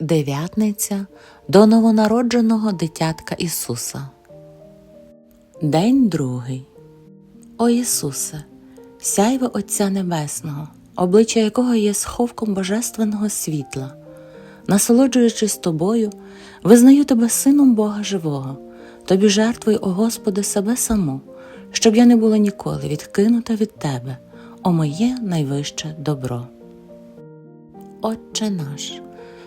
Дев'ятниця до новонародженого дитятка Ісуса. День другий. О Ісусе, сяйво Отця Небесного, обличчя якого є сховком божественного світла. Насолоджуючись тобою, визнаю тебе Сином Бога Живого, тобі жертвую, о Господи, себе саму, щоб я не була ніколи відкинута від Тебе, о моє найвище добро. Отче наш,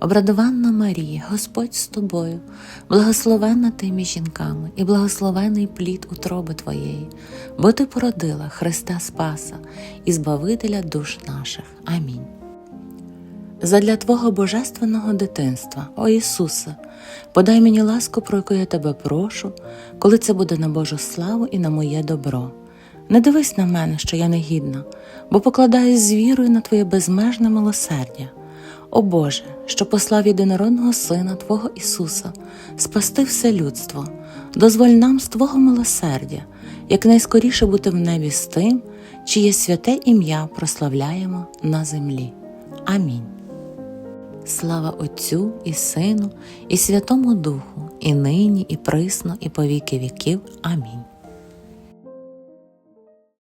обрадованна Марія, Господь з тобою, благословенна ти між жінками, і благословений плід утроби Твоєї, бо ти породила Христа Спаса і Збавителя душ наших. Амінь. Задля Твого божественного дитинства, о Ісусе, подай мені ласку, про яку я тебе прошу, коли це буде на Божу славу і на моє добро. Не дивись на мене, що я негідна, бо покладаюсь з вірою на Твоє безмежне милосердя. О Боже, що послав єдинородного Сина Твого Ісуса, спасти все людство, дозволь нам з Твого милосердя, якнайскоріше бути в небі з тим, чиє святе ім'я прославляємо на землі. Амінь. Слава Отцю і Сину, і Святому Духу, і нині, і присно, і по віки віків. Амінь.